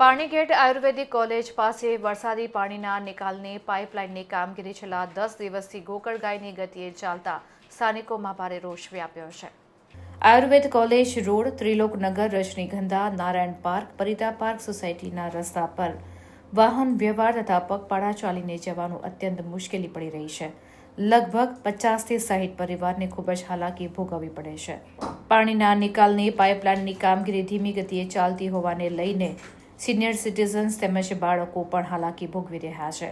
પાણીગેટ આયુર્વેદિક college પાસે વરસાદી પાણીના નિકાલની પાઇપલાઇનની કામગીરી છેલ્લા દસ દિવસથી ગોકળગાયની ગતિએ ચાલતા સ્થાનિકોમાં ભારે રોષ વ્યાપ્યો છે. Ayurved college road, Triloknagar, Rajnigandha, Narayan park, Parita park સોસાયટીના રસ્તા પર વાહન વ્યવહાર તથા પગપાળા ચાલીને જવાનું અત્યંત મુશ્કેલી પડી રહી છે. લગભગ પચાસથી સાહીઠ પરિવારને ખૂબ જ હાલાકી ભોગવવી પડે છે. પાણીના નિકાલની પાઇપલાઇનની કામગીરી ધીમી ગતિએ ચાલતી હોવાને લઈને સિનિયર સિટીઝન્સ તેમજ બાળકો પણ હાલાકી ભોગવી રહ્યા છે.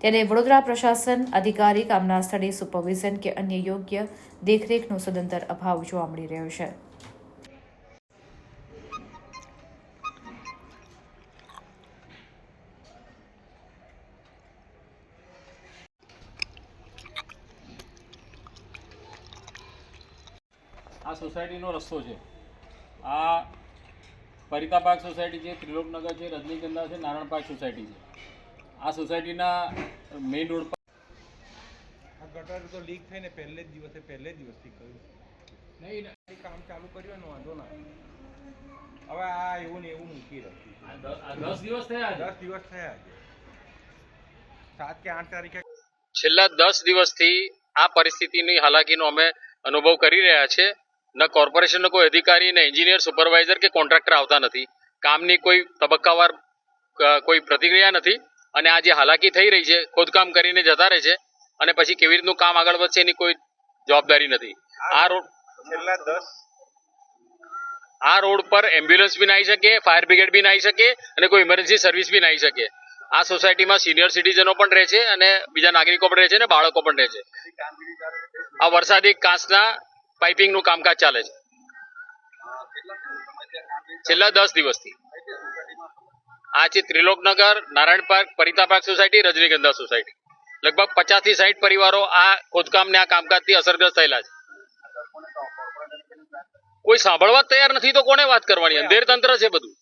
ત્યારે વડોદરા પ્રશાસન અધિકારી કામના સ્થળે સુપરવિઝન કે અન્ય યોગ્ય દેખરેખનો સદંતર અભાવ જોવા મળી રહ્યો છે. આ સોસાયટીનો રસ્તો છે. આ પરિતા પાર્ક સોસાયટી છે ત્રિલોકનગર છે રજનીગંધા છે નારાયણ પાર્ક સોસાયટી છે. આ સોસાયટીના મેઇન રોડ પર આ ગટર તો લીક થઈને પહેલે જ દિવસે પહેલે જ દિવસથી કર્યું. નહીં કામ ચાલુ કર્યું ને વાંધો ના હવે આ એવું ને એવું મૂકી રાખ્યું. દસ- દિવસ થયા દસ દિવસ થયા છે. સાત કે આઠ તારીખે છેલ્લા દસ દિવસથી આ પરિસ્થિતિની હાલાકીનો અમે અનુભવ કરી રહ્યા છે. ન કોર્પોરેશનનો કોઈ અધિકારી ને એન્જિનિયર સુપરવાઇઝર કે કોન્ટ્રાક્ટર આવતા નથી. કામની કોઈ તબક્કાવાર કોઈ પ્રતિક્રિયા નથી અને આ જે હાલાકી થઈ રહી છે ખોદકામ કરીને જતા રહે છે અને પછી કેવી રીતનું કામ આગળ વધશે એની કોઈ જવાબદારી નથી. આ રોડ છેલ્લા દસ આ રોડ પર એમ્બ્યુલન્સ બી આવી શકે ફાયર બ્રિગેડ બી આવી શકે અને કોઈ ઇમરજન્સી સર્વિસ બી આવી શકે. આ સોસાયટીમાં સિનિયર સિટીઝનો પણ રહે છે અને બીજા નાગરિકો પણ રહે છે અને બાળકો પણ રહે છે. આ વરસાદી કાંસના પાઇપિંગનું કામકાજ ચાલે છે. છેલ્લા દસ દિવસથી. આ છે Triloknagar, Narayan park, Parita park society, Rajnigandha society. લગભગ પચાસથી સાઠ પરિવારો આ ખોદકામને, આ કામકાજથી અસરગ્રસ્ત થયેલા છે. કોઈ સાંભળવા તૈયાર નથી તો કોને વાત કરવાની? અંધેર તંત્ર છે બધું.